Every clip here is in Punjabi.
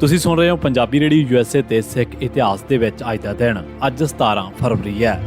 ਤੁਸੀਂ ਸੁਣ ਰਹੇ ਹੋ ਪੰਜਾਬੀ ਰੇਡੀਓ ਯੂਐਸਏ ਤੇ ਸਿੱਖ ਇਤਿਹਾਸ ਦੇ ਵਿੱਚ ਅੱਜ ਦਾ ਦਿਨ। ਅੱਜ 17 ਫਰਵਰੀ ਹੈ।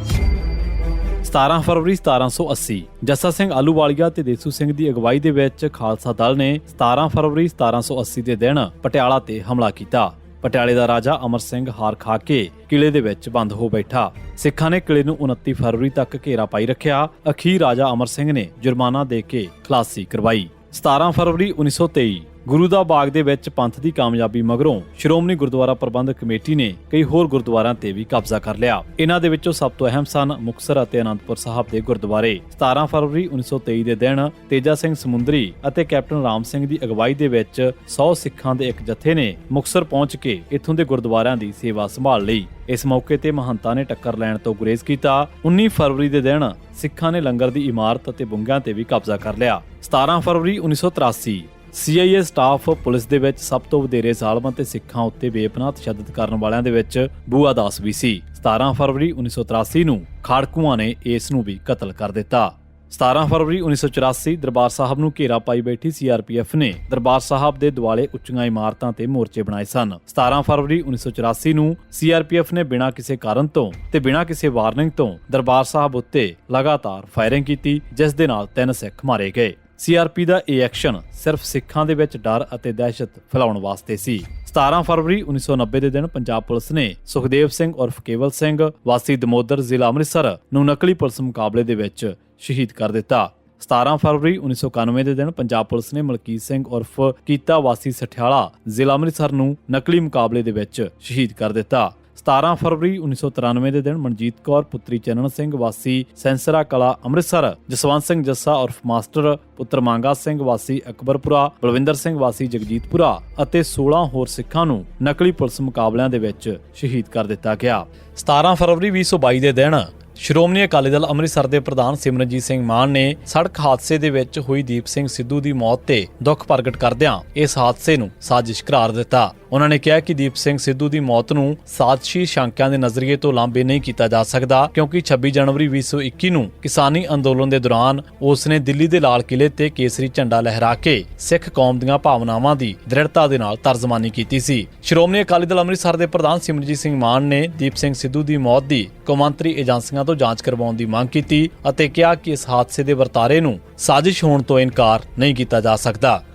17 ਫਰਵਰੀ 1780 ਜੱਸਾ ਸਿੰਘ ਆਲੂਵਾਲੀਆ ਤੇ ਦੇਸੂ ਸਿੰਘ ਦੀ ਅਗਵਾਈ ਦੇ ਵਿੱਚ ਖਾਲਸਾ ਦਲ ਨੇ 17 ਫਰਵਰੀ 1780 ਦੇ ਦਿਨ ਪਟਿਆਲਾ ਤੇ ਹਮਲਾ ਕੀਤਾ। ਪਟਿਆਲੇ ਦਾ ਰਾਜਾ ਅਮਰ ਸਿੰਘ ਹਾਰ ਖਾ ਕੇ ਕਿਲੇ ਦੇ ਵਿੱਚ ਬੰਦ ਹੋ ਬੈਠਾ। ਸਿੱਖਾਂ ਨੇ ਕਿਲੇ ਨੂੰ 29 ਫਰਵਰੀ ਤੱਕ ਘੇਰਾ ਪਾਈ ਰੱਖਿਆ। ਅਖੀਰ ਰਾਜਾ ਅਮਰ ਸਿੰਘ ਨੇ ਜੁਰਮਾਨਾ ਦੇ ਕੇ ਖਲਾਸੀ ਕਰਵਾਈ। 17 ਫਰਵਰੀ 1923 ਗੁਰੂ ਦਾ ਬਾਗ ਦੇ ਵਿੱਚ ਪੰਥ ਦੀ ਕਾਮਯਾਬੀ ਮਗਰੋਂ ਸ਼੍ਰੋਮਣੀ ਗੁਰਦੁਆਰਾ ਪ੍ਰਬੰਧਕ ਕਮੇਟੀ ਨੇ ਕਈ ਹੋਰ ਗੁਰਦੁਆਰਿਆਂ ਤੇ ਵੀ ਕਬਜ਼ਾ ਕਰ ਲਿਆ। ਇਹਨਾਂ ਦੇ ਵਿੱਚੋਂ ਸਭ ਤੋਂ ਅਹਿਮ ਸਨ ਮੁਕਤਸਰ ਅਤੇ ਅਨੰਦਪੁਰ ਸਾਹਿਬ ਦੇ ਗੁਰਦੁਆਰੇ। 17 ਫਰਵਰੀ 1923 ਦੇ ਦਿਨ ਤੇਜਾ ਸਿੰਘ ਸਮੁੰਦਰੀ ਅਤੇ ਕੈਪਟਨ ਰਾਮ ਸਿੰਘ ਦੀ ਅਗਵਾਈ ਦੇ ਵਿੱਚ 100 ਸਿੱਖਾਂ ਦੇ ਇੱਕ ਜਥੇ ਨੇ ਮੁਕਤਸਰ ਪਹੁੰਚ ਕੇ ਇੱਥੋਂ ਦੇ ਗੁਰਦੁਆਰਿਆਂ ਦੀ ਸੇਵਾ ਸੰਭਾਲ ਲਈ। ਇਸ ਮੌਕੇ ਤੇ ਮਹੰਤਾਂ ਨੇ ਟੱਕਰ ਲੈਣ ਤੋਂ ਗੁਰੇਜ਼ ਕੀਤਾ। 19 ਫਰਵਰੀ ਦੇ ਦਿਨ ਸਿੱਖਾਂ ਨੇ ਲੰਗਰ ਦੀ ਇਮਾਰਤ ਅਤੇ ਬੁੰਗਿਆਂ ਤੇ ਵੀ ਕਬਜ਼ਾ ਕਰ ਲਿਆ। 17 ਫਰਵਰੀ 1983 CIA ਸਟਾਫ ਪੁਲਿਸ ਦੇ ਵਿੱਚ ਸਭ ਤੋਂ ਵਧੇਰੇ ਜ਼ਾਲਮਾਂ ਤੇ ਸਿੱਖਾਂ ਉੱਤੇ ਬੇਪਨਾਹ ਤਸ਼ੱਦਦ ਕਰਨ ਵਾਲਿਆਂ ਦੇ ਵਿੱਚ ਬੂਆ ਦਾਸ ਵੀ ਸੀ। 17 ਫਰਵਰੀ 1983 ਨੂੰ ਖਾੜਕੂਆਂ ਨੇ ਇਸ ਨੂੰ ਵੀ ਕਤਲ ਕਰ ਦਿੱਤਾ। 17 ਫਰਵਰੀ 1984 ਦਰਬਾਰ ਸਾਹਿਬ ਨੂੰ ਘੇਰਾ ਪਾਈ ਬੈਠੀ ਸੀਆਰਪੀਐਫ ਨੇ ਦਰਬਾਰ ਸਾਹਿਬ ਦੇ ਦੁਆਲੇ ਉੱਚੀਆਂ ਇਮਾਰਤਾਂ ਤੇ ਮੋਰਚੇ ਬਣਾਏ ਸਨ। 17 ਫਰਵਰੀ 1984 ਨੂੰ ਸੀਆਰਪੀਐਫ ਨੇ ਬਿਨਾਂ ਕਿਸੇ ਕਾਰਨ ਤੋਂ ਤੇ ਬਿਨਾਂ ਕਿਸੇ ਵਾਰਨਿੰਗ ਤੋਂ ਦਰਬਾਰ ਸਾਹਿਬ ਉੱਤੇ ਲਗਾਤਾਰ ਫਾਇਰਿੰਗ ਕੀਤੀ, ਜਿਸ ਦੇ ਨਾਲ ਤਿੰਨ ਸਿੱਖ ਮਾਰੇ ਗਏ। ਸੀਆਰਪੀ ਦਾ ਇਹ ਐਕਸ਼ਨ ਸਿਰਫ ਸਿੱਖਾਂ ਦੇ ਵਿੱਚ ਡਰ ਅਤੇ ਦਹਿਸ਼ਤ ਫੈਲਾਉਣ ਵਾਸਤੇ ਸੀ। 17 ਫਰਵਰੀ 1990 ਦੇ ਦਿਨ ਪੰਜਾਬ ਪੁਲਿਸ ਨੇ ਸੁਖਦੇਵ ਸਿੰਘ ਉਰਫ ਕੇਵਲ ਸਿੰਘ, ਵਾਸੀ ਦਮੋਦਰ ਜ਼ਿਲ੍ਹਾ ਅੰਮ੍ਰਿਤਸਰ ਨੂੰ ਨਕਲੀ ਪੁਲਿਸ ਮੁਕਾਬਲੇ ਦੇ ਵਿੱਚ ਸ਼ਹੀਦ ਕਰ ਦਿੱਤਾ। 17 ਫਰਵਰੀ 1991 ਦੇ ਦਿਨ ਪੰਜਾਬ ਪੁਲਿਸ ਨੇ ਮਲਕੀਤ ਸਿੰਘ ਉਰਫ ਕੀਤਾ ਵਾਸੀ ਸਠਿਆਲਾ ਜ਼ਿਲ੍ਹਾ ਅੰਮ੍ਰਿਤਸਰ ਨੂੰ ਨਕਲੀ ਮੁਕਾਬਲੇ ਦੇ ਵਿੱਚ ਸ਼ਹੀਦ ਕਰ ਦਿੱਤਾ। 17 ਫਰਵਰੀ 1993 ਦੇ ਦਿਨ ਮਨਜੀਤ ਕੌਰ, ਪੁੱਤਰੀ ਚੰਨਣ ਸਿੰਘ ਵਾਸੀ ਸੈਂਸਰਾ ਕਲਾ ਅੰਮ੍ਰਿਤਸਰ, ਜਸਵੰਤ ਸਿੰਘ ਜੱਸਾ ਉਰਫ ਮਾਸਟਰ, ਪੁੱਤਰ ਮੰਗਾ ਸਿੰਘ ਵਾਸੀ ਅਕਬਰਪੁਰਾ, ਬਲਵਿੰਦਰ ਸਿੰਘ ਵਾਸੀ ਜਗਜੀਤਪੁਰਾ ਅਤੇ 16 ਹੋਰ ਸਿੱਖਾਂ ਨੂੰ ਨਕਲੀ ਪੁਲਿਸ ਮੁਕਾਬਲਿਆਂ ਦੇ ਵਿੱਚ ਸ਼ਹੀਦ ਕਰ ਦਿੱਤਾ ਗਿਆ। 17 ਫਰਵਰੀ 2022 ਦੇ ਦਿਨ ਸ਼੍ਰੋਮਣੀ ਅਕਾਲੀ ਦਲ ਅੰਮ੍ਰਿਤਸਰ ਦੇ ਪ੍ਰਧਾਨ ਸਿਮਰਨਜੀਤ ਸਿੰਘ ਮਾਨ ਨੇ ਸੜਕ ਹਾਦਸੇ ਦੇ ਵਿੱਚ ਹੋਈ ਦੀਪ ਸਿੰਘ ਸਿੱਧੂ ਦੀ ਮੌਤ ਤੇ ਦੁੱਖ ਪ੍ਰਗਟ ਕਰਦਿਆਂ ਇਸ ਹਾਦਸੇ ਨੂੰ ਸਾਜ਼ਿਸ਼ ਕਰਾਰ ਦਿੱਤਾ। ਉਹਨਾਂ ਨੇ ਕਿਹਾ ਕਿ ਦੀਪ ਸਿੰਘ ਸਿੱਧੂ ਦੀ ਮੌਤ ਨੂੰ ਸਾਜ਼ਿਸ਼ੀ ਸ਼ੰਕਿਆਂ ਦੇ ਨਜ਼ਰੀਏ ਤੋਂ ਲਾਂਬੇ ਨਹੀਂ ਕੀਤਾ ਜਾ ਸਕਦਾ, ਕਿਉਂਕਿ 26 ਜਨਵਰੀ 2021 ਨੂੰ ਕਿਸਾਨੀ ਅੰਦੋਲਨ ਦੇ ਦੌਰਾਨ ਉਸ ਨੇ ਦਿੱਲੀ ਦੇ ਲਾਲ ਕਿਲੇ ਤੇ ਕੇਸਰੀ ਝੰਡਾ ਲਹਿਰਾ ਕੇ ਸਿੱਖ ਕੌਮ ਦੀਆਂ ਭਾਵਨਾਵਾਂ ਦੀ ਦ੍ਰਿੜਤਾ ਦੇ ਨਾਲ ਤਰਜਮਾਨੀ ਕੀਤੀ ਸੀ। ਸ਼੍ਰੋਮਣੀ ਅਕਾਲੀ ਦਲ ਅੰਮ੍ਰਿਤਸਰ ਦੇ ਪ੍ਰਧਾਨ ਸਿਮਰਜੀਤ ਸਿੰਘ ਮਾਨ ਨੇ ਦੀਪ ਸਿੰਘ ਸਿੱਧੂ ਦੀ ਮੌਤ ਦੀ ਕੌਮਾਂਤਰੀ ਏਜੰਸੀਆਂ ਤੋਂ ਜਾਂਚ ਕਰਵਾਉਣ ਦੀ ਮੰਗ ਕੀਤੀ ਅਤੇ ਕਿਹਾ ਕਿ ਇਸ ਹਾਦਸੇ ਦੇ ਵਰਤਾਰੇ ਨੂੰ ਸਾਜ਼ਿਸ਼ ਹੋਣ ਤੋਂ ਇਨਕਾਰ ਨਹੀਂ ਕੀਤਾ ਜਾ ਸਕਦਾ।